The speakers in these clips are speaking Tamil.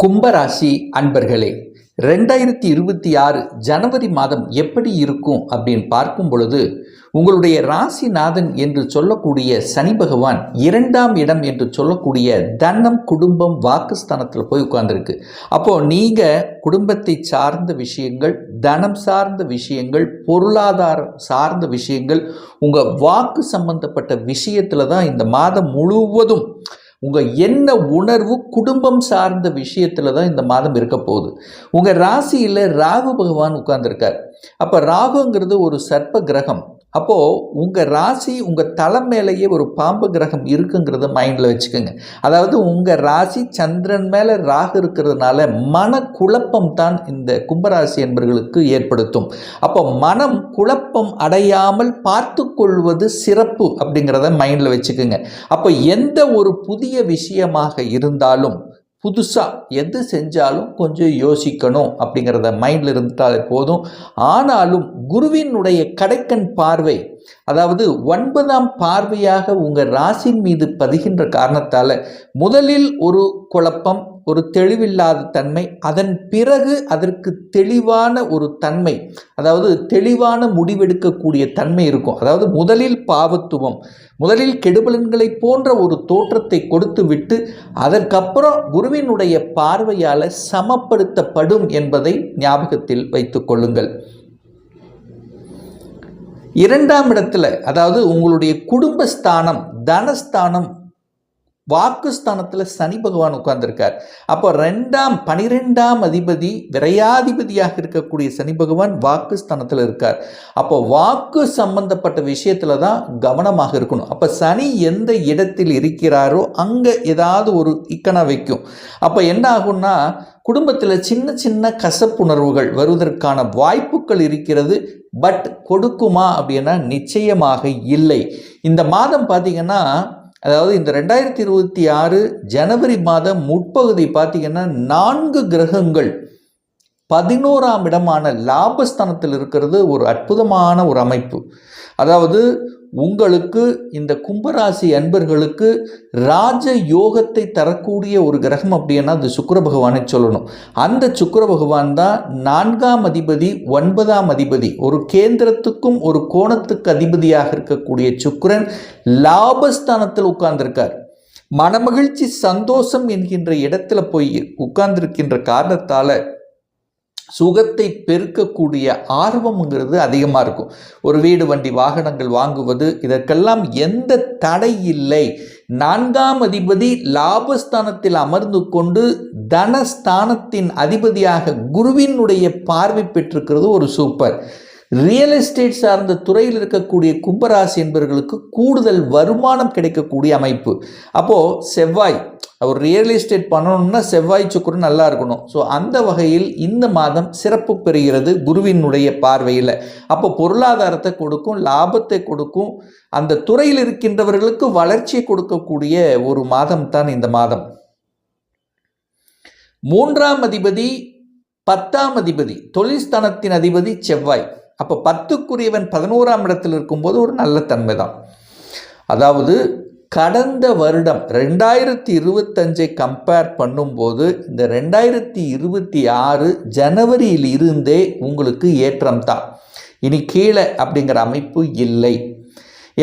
கும்பராசி அன்பர்களே ரெண்டாயிரத்தி இருபத்தி ஆறு ஜனவரி மாதம் எப்படி இருக்கும் அப்படின்னு பார்க்கும் பொழுது உங்களுடைய ராசிநாதன் என்று சொல்லக்கூடிய சனி பகவான் இரண்டாம் இடம் என்று சொல்லக்கூடிய தனம் குடும்பம் வாக்குஸ்தானத்தில் போய் உட்கார்ந்துருக்கு. அப்போது நீங்கள் குடும்பத்தை சார்ந்த விஷயங்கள் தனம் சார்ந்த விஷயங்கள் பொருளாதாரம் சார்ந்த விஷயங்கள் உங்கள் வாக்கு சம்பந்தப்பட்ட விஷயத்தில் தான் இந்த மாதம் முழுவதும் உங்கள் என்ன உணர்வு குடும்பம் சார்ந்த விஷயத்தில் தான் இந்த மாதம் இருக்க போகுது. உங்கள் ராசியில் ராகு பகவான் உட்கார்ந்துருக்கார். அப்போ ராகுங்கிறது ஒரு சர்ப்ப கிரகம். அப்போது உங்கள் ராசி உங்கள் தலை மேலேயே ஒரு பாம்பு கிரகம் இருக்குங்கிறத மைண்டில் வச்சுக்கோங்க. அதாவது உங்கள் ராசி சந்திரன் மேலே ராகு இருக்கிறதுனால மன குழப்பம் தான் இந்த கும்பராசி என்பவர்களுக்கு ஏற்படுத்தும். அப்போ மனம் குழப்பம் அடையாமல் பார்த்து கொள்வது சிறப்பு அப்படிங்கிறத மைண்டில் வச்சுக்கோங்க. அப்போ எந்த ஒரு புதிய விஷயமாக இருந்தாலும் புதுசாக எது செஞ்சாலும் கொஞ்சம் யோசிக்கணும் அப்படிங்கிறத மைண்டில் இருந்துட்டாலே போதும். ஆனாலும் குருவினுடைய கடைக்கண் பார்வை அதாவது ஒன்பதாம் பார்வையாக உங்கள் ராசின் மீது பதிகின்ற காரணத்தால் முதலில் ஒரு குழப்பம் ஒரு தெளிவில்லாத தன்மை அதன் பிறகு அதற்கு தெளிவான ஒரு தன்மை அதாவது தெளிவான முடிவெடுக்கக்கூடிய தன்மை இருக்கும். அதாவது முதலில் பாவத்துவம் முதலில் கெடுபலன்களை போன்ற ஒரு தோற்றத்தை கொடுத்து விட்டு அதற்கப்புறம் குருவினுடைய பார்வையால் சமப்படுத்தப்படும் என்பதை ஞாபகத்தில் வைத்துக் கொள்ளுங்கள். இரண்டாம் இடத்துல அதாவது உங்களுடைய குடும்பஸ்தானம் தனஸ்தானம் வாக்குஸ்தானத்தில் சனி பகவான் உட்கார்ந்துருக்கார். அப்போ ரெண்டாம் பனிரெண்டாம் அதிபதி விரையாதிபதியாக இருக்கக்கூடிய சனி பகவான் வாக்குஸ்தானத்தில் இருக்கார். அப்போ வாக்கு சம்பந்தப்பட்ட விஷயத்தில் தான் கவனமாக இருக்கணும். அப்போ சனி எந்த இடத்தில் இருக்கிறாரோ அங்கே ஏதாவது ஒரு இக்கனை வைக்கும். அப்போ என்ன ஆகும்னா குடும்பத்தில் சின்ன சின்ன கசப்புணர்வுகள் வருவதற்கான வாய்ப்புகள் இருக்கிறது பட் கொடுக்குமா அப்படின்னா நிச்சயமாக இல்லை. இந்த மாதம் பார்த்திங்கன்னா அதாவது இந்த ரெண்டாயிரத்தி இருபத்தி ஆறு ஜனவரி மாதம் முற்பகுதி பார்த்திங்கன்னா நான்கு கிரகங்கள் பதினோராம் இடமான லாபஸ்தானத்தில் இருக்கிறது ஒரு அற்புதமான ஒரு அமைப்பு. அதாவது உங்களுக்கு இந்த கும்பராசி அன்பர்களுக்கு ராஜ யோகத்தை தரக்கூடிய ஒரு கிரகம் அப்படின்னா அது சுக்கர பகவானை சொல்லணும். அந்த சுக்கர பகவான் தான் நான்காம் அதிபதி ஒன்பதாம் அதிபதி. ஒரு கேந்திரத்துக்கும் ஒரு கோணத்துக்கு அதிபதியாக இருக்கக்கூடிய சுக்கரன் லாபஸ்தானத்தில் உட்கார்ந்திருக்கார். மனமகிழ்ச்சி சந்தோஷம் என்கின்ற இடத்துல போய் உட்கார்ந்திருக்கின்ற காரணத்தால் சுகத்தை பெருக்கக்கூடிய ஆர்வம்ங்கிறது அதிகமாக இருக்கும். ஒரு வீடு வண்டி வாகனங்கள் வாங்குவது இதற்கெல்லாம் எந்த தடை இல்லை. நான்காம் அதிபதி லாபஸ்தானத்தில் அமர்ந்து கொண்டு தனஸ்தானத்தின் அதிபதியாக குருவினுடைய பார்வை பெற்றிருக்கிறது ஒரு சூப்பர். ரியல் எஸ்டேட் சார்ந்த துறையில் இருக்கக்கூடிய கும்பராசி என்பவர்களுக்கு கூடுதல் வருமானம் கிடைக்கக்கூடிய அமைப்பு. அப்போது செவ்வாய் ஒரு ரியல் எஸ்டேட் பண்ணணும்னா செவ்வாய் சுக்குரு நல்லா இருக்கணும். ஸோ அந்த வகையில் இந்த மாதம் சிறப்பு பெறுகிறது குருவினுடைய பார்வையில். அப்போ பொருளாதாரத்தை கொடுக்கும் லாபத்தை கொடுக்கும் அந்த துறையில் இருக்கின்றவர்களுக்கு வளர்ச்சியை கொடுக்கக்கூடிய ஒரு மாதம் தான் இந்த மாதம். மூன்றாம் அதிபதி பத்தாம் அதிபதி தொழில்ஸ்தானத்தின் அதிபதி செவ்வாய். அப்போ பத்துக்குரியவன் பதினோராம் இடத்தில் இருக்கும்போது ஒரு நல்ல தன்மை தான் அதாவது கடந்த வருடம் ரெண்டாயிரத்தி இருபத்தஞ்சை கம்பேர் பண்ணும்போது இந்த ரெண்டாயிரத்தி இருபத்தி ஆறு ஜனவரியில் இருந்தே உங்களுக்கு ஏற்றம் தான் இனி கீழே அப்படிங்கிற அமைப்பு இல்லை.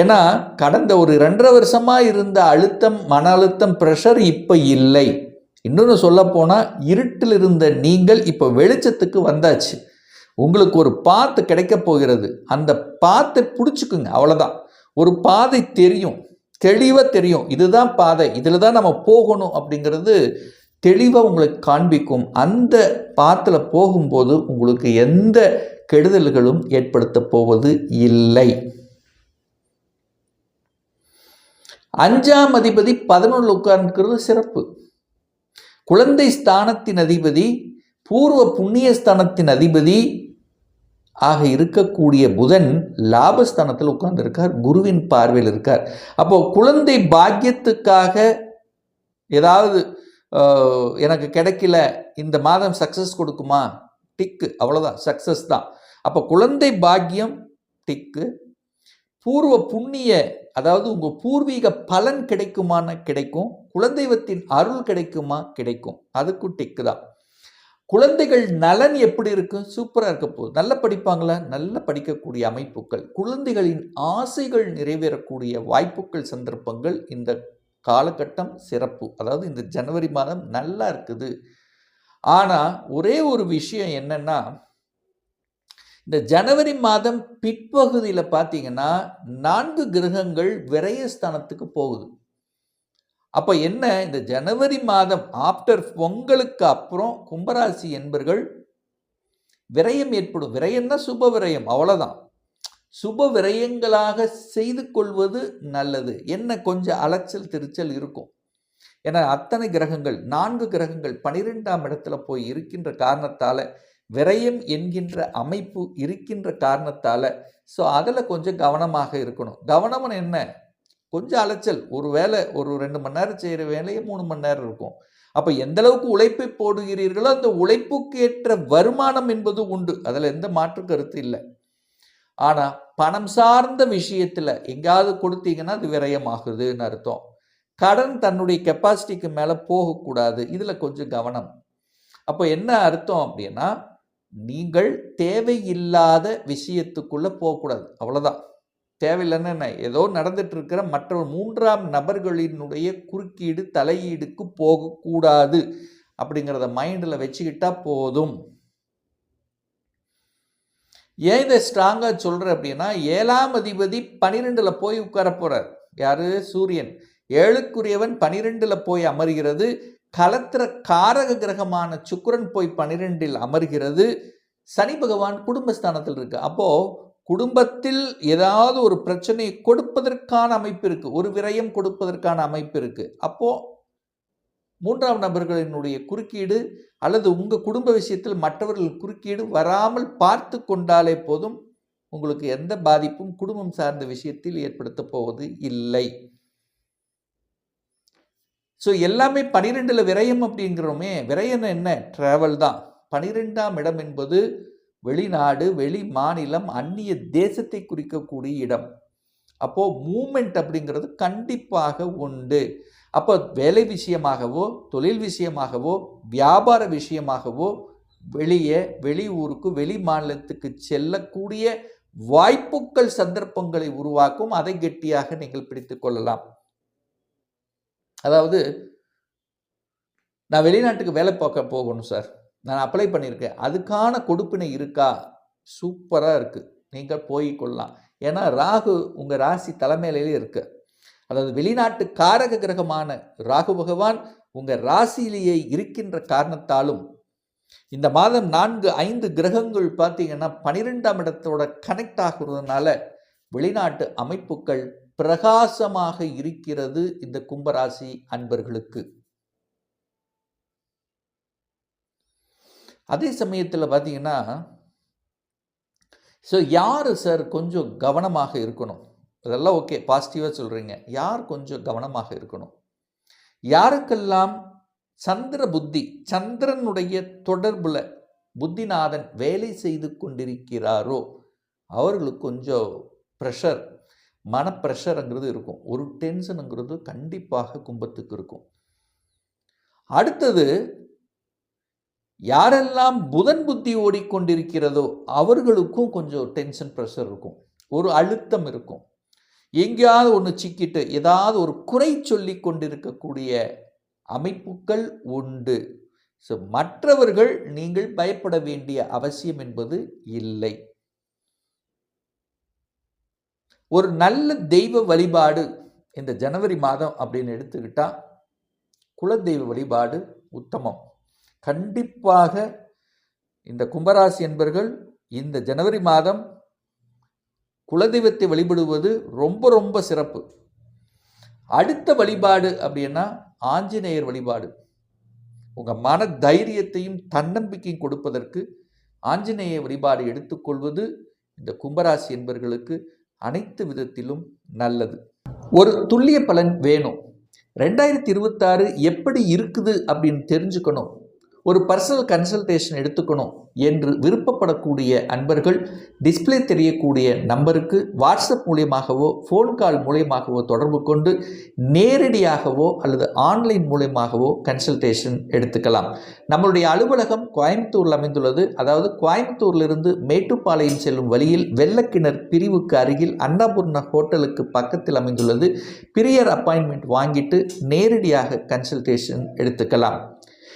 ஏன்னா கடந்த ஒரு ரெண்டரை வருஷமாக இருந்த அழுத்தம் மன அழுத்தம் ப்ரெஷர் இப்போ இல்லை. இன்னொன்று சொல்லப்போனால் இருட்டில் இருந்த நீங்கள் இப்போ வெளிச்சத்துக்கு வந்தாச்சு. உங்களுக்கு ஒரு பாத்து கிடைக்க போகிறது. அந்த பாத்தை பிடிச்சிக்குங்க அவ்வளோதான் ஒரு பாதை தெரியும். தெளிவாக தெரியும். இதுதான் பாதை. இதில் தான் நம்ம போகணும் அப்படிங்கிறது தெளிவாக உங்களுக்கு காண்பிக்கும். அந்த பாத்தில் போகும்போது உங்களுக்கு எந்த கெடுதல்களும் ஏற்படுத்த போவது இல்லை. அஞ்சாம் அதிபதி பதினொன்று உட்கார்ந்துக்கிறது சிறப்பு. குழந்தை ஸ்தானத்தின் அதிபதி பூர்வ புண்ணிய ஸ்தானத்தின் அதிபதி ஆக இருக்கக்கூடிய புதன் லாபஸ்தானத்தில் உட்கார்ந்துருக்கார் குருவின் பார்வையில் இருக்கார். அப்போ குழந்தை பாக்கியத்துக்காக ஏதாவது எனக்கு கிடைக்கல இந்த மாதம் சக்ஸஸ் கொடுக்குமா? டிக்கு அவ்வளோதான் சக்ஸஸ் தான். அப்போ குழந்தை பாக்கியம் டிக்கு பூர்வ புண்ணிய அதாவது உங்கள் பூர்வீக பலன் கிடைக்குமான கிடைக்கும். குலதெய்வத்தின் அருள் கிடைக்குமா? கிடைக்கும். அதுக்கும் டிக்கு தான். குழந்தைகள் நலன் எப்படி இருக்கும் சூப்பராக இருக்க போகுது. நல்லா படிப்பாங்களா? நல்லா படிக்கக்கூடிய அமைப்புகள். குழந்தைகளின் ஆசைகள் நிறைவேறக்கூடிய வாய்ப்புகள் சந்தர்ப்பங்கள் இந்த காலகட்டம் சிறப்பு. அதாவது இந்த ஜனவரி மாதம் நல்லா இருக்குது. ஆனால் ஒரே ஒரு விஷயம் என்னென்னா இந்த ஜனவரி மாதம் பிற்பகுதியில் பார்த்தீங்கன்னா நான்கு கிரகங்கள் விரயஸ்தானத்துக்கு போகுது. அப்போ என்ன? இந்த ஜனவரி மாதம் ஆஃப்டர் பொங்கலுக்கு அப்புறம் கும்பராசி என்பர்கள் விரயம் ஏற்படும். விரயம்னா சுப விரயம் அவ்வளோதான் சுப விரயங்களாக செய்து கொள்வது நல்லது. என்ன? கொஞ்சம் அலைச்சல் திருச்சல் இருக்கும். ஏன்னா அத்தனை கிரகங்கள் நான்கு கிரகங்கள் பனிரெண்டாம் இடத்துல போய் இருக்கின்ற காரணத்தால் விரயம் என்கின்ற அமைப்பு இருக்கின்ற காரணத்தால் ஸோ அதில் கொஞ்சம் கவனமாக இருக்கணும். கவனம்னு என்ன? கொஞ்சம் அலைச்சல். ஒரு வேலை ஒரு ரெண்டு மணி நேரம் செய்கிற வேலையே மூணு மணி நேரம் இருக்கும். அப்போ எந்த அளவுக்கு உழைப்பை போடுகிறீர்களோ அந்த உழைப்புக்கு ஏற்ற வருமானம் என்பது உண்டு. அதில் எந்த மாற்று கருத்து இல்லை. ஆனால் பணம் சார்ந்த விஷயத்தில் எங்கேயாவது கொடுத்தீங்கன்னா அது விரயமாகுதுன்னு அர்த்தம். கடன் தன்னுடைய கெப்பாசிட்டிக்கு மேலே போகக்கூடாது. இதில் கொஞ்சம் கவனம். அப்போ என்ன அர்த்தம் அப்படின்னா நீங்கள் தேவையில்லாத விஷயத்துக்குள்ளே போகக்கூடாது. அவ்வளோதான் தேவையில்லைன்னு என்ன ஏதோ நடந்துட்டு இருக்கிற மற்ற மூன்றாம் நபர்களினுடைய குறுக்கீடு தலையீடுக்கு போகக்கூடாது அப்படிங்கிறத மைண்டில் வச்சுக்கிட்டா போதும். ஏன் இதை ஸ்ட்ராங்காக சொல்கிறேன் அப்படின்னா ஏழாம் அதிபதி பனிரெண்டில் போய் உட்கார போகிறார் யார்? சூரியன். ஏழுக்குரியவன் பனிரெண்டில் போய் அமர்கிறது. கலத்திர காரக கிரகமான சுக்கரன் போய் பனிரெண்டில் அமர்கிறது. சனி பகவான் குடும்பஸ்தானத்தில் இருக்கு. அப்போது குடும்பத்தில் ஏதாவது ஒரு பிரச்சனையை கொடுப்பதற்கான அமைப்பு இருக்குது ஒரு விரயம் கொடுப்பதற்கான அமைப்பு இருக்குது அப்போ மூன்றாம் நபர்களினுடைய குறுக்கீடு அல்லது உங்கள் குடும்ப விஷயத்தில் மற்றவர்கள் குறுக்கீடு வராமல் பார்த்து கொண்டாலே போதும் உங்களுக்கு எந்த பாதிப்பும் குடும்பம் சார்ந்த விஷயத்தில் ஏற்படுத்த போவது இல்லை. ஸோ எல்லாமே பனிரெண்டில் விரயம் அப்படிங்கிறோமே. விரயம் என்ன? ட்ராவல் தான். பனிரெண்டாம் இடம் என்பது வெளிநாடு வெளி மாநிலம் அந்நிய தேசத்தை குறிக்கக்கூடிய இடம். அப்போது மூமெண்ட் அப்படிங்கிறது கண்டிப்பாக உண்டு. அப்போ வேலை விஷயமாகவோ தொழில் விஷயமாகவோ வியாபார விஷயமாகவோ வெளியே வெளி ஊருக்கு வெளி மாநிலத்துக்கு செல்லக்கூடிய வாய்ப்புகள் சந்தர்ப்பங்களை உருவாக்கும் அதை கெட்டியாக நீங்கள் பிடித்து கொள்ளலாம். அதாவது நான் வெளிநாட்டுக்கு வேலை பார்க்க போகணும் சார். நான் அப்ளை பண்ணியிருக்கேன். அதுக்கான கொடுப்பினை இருக்கா? சூப்பராக இருக்குது நீங்கள் போய் கொள்ளலாம். ஏன்னா ராகு உங்கள் ராசி தலைமையிலே இருக்கு. அதாவது வெளிநாட்டு காரக கிரகமான ராகு பகவான் உங்கள் ராசியிலேயே இருக்கின்ற காரணத்தாலும் இந்த மாதம் நான்கு ஐந்து கிரகங்கள் பார்த்தீங்கன்னா பனிரெண்டாம் இடத்தோட கனெக்ட் ஆகுறதுனால வெளிநாட்டு அமைப்புகள் பிரகாசமாக இருக்கிறது இந்த கும்பராசி அன்பர்களுக்கு. அதே சமயத்தில் பார்த்தீங்கன்னா ஸோ யார் சார் கொஞ்சம் கவனமாக இருக்கணும்? அதெல்லாம் ஓகே பாசிட்டிவாக சொல்கிறீங்க யார் கொஞ்சம் கவனமாக இருக்கணும்? யாருக்கெல்லாம் சந்திர புத்தி சந்திரனுடைய தொடர்பில் புத்திநாதன் வேலை செய்து கொண்டிருக்கிறாரோ அவர்களுக்கு கொஞ்சம் ப்ரெஷர் மன ப்ரெஷருங்கிறது இருக்கும். ஒரு டென்ஷனுங்கிறது கண்டிப்பாக கும்பத்துக்கு இருக்கும். அடுத்தது யாரெல்லாம் புதன் புத்தி ஓடிக்கொண்டிருக்கிறதோ அவர்களுக்கும் கொஞ்சம் டென்ஷன் ப்ரெஷர் இருக்கும். ஒரு அழுத்தம் இருக்கும். எங்கேயாவது ஒன்று சிக்கிட்டு ஏதாவது ஒரு குறை சொல்லி கொண்டிருக்கக்கூடிய அமைப்புகள் உண்டு. ஸோ மற்றவர்கள் நீங்கள் பயப்பட வேண்டிய அவசியம் என்பது இல்லை. ஒரு நல்ல தெய்வ வழிபாடு இந்த ஜனவரி மாதம் அப்படின்னு எடுத்துக்கிட்டால் குலதெய்வ வழிபாடு உத்தமம். கண்டிப்பாக இந்த கும்பராசி என்பர்கள் இந்த ஜனவரி மாதம் குலதெய்வத்தை வழிபடுவது ரொம்ப ரொம்ப சிறப்பு. அடுத்த வழிபாடு அப்படின்னா ஆஞ்சநேயர் வழிபாடு. உங்கள் மன தைரியத்தையும் தன்னம்பிக்கையும் கொடுப்பதற்கு ஆஞ்சநேய வழிபாடு எடுத்துக்கொள்வது இந்த கும்பராசி என்பர்களுக்கு அனைத்து விதத்திலும் நல்லது. ஒரு துல்லிய பலன் வேணும். ரெண்டாயிரத்தி இருபத்தாறு எப்படி இருக்குது அப்படின்னு தெரிஞ்சுக்கணும். ஒரு பர்சனல் கன்சல்டேஷன் எடுத்துக்கணும் என்று விருப்பப்படக்கூடிய அன்பர்கள் டிஸ்ப்ளே தெரியக்கூடிய நம்பருக்கு வாட்ஸ்அப் மூலியமாகவோ ஃபோன் கால் மூலியமாகவோ தொடர்பு கொண்டு நேரடியாகவோ அல்லது ஆன்லைன் மூலியமாகவோ கன்சல்டேஷன் எடுத்துக்கலாம். நம்மளுடைய அலுவலகம் கோயம்புத்தூரில் அமைந்துள்ளது. அதாவது கோயம்புத்தூரிலிருந்து மேட்டுப்பாளையம் செல்லும் வழியில் வெள்ளக்கிணர் பிரிவுக்கு அருகில் அன்னபூர்ண ஹோட்டலுக்கு பக்கத்தில் அமைந்துள்ளது. பிரியர் அப்பாயின்மெண்ட் வாங்கிட்டு நேரடியாக கன்சல்டேஷன் எடுத்துக்கலாம்.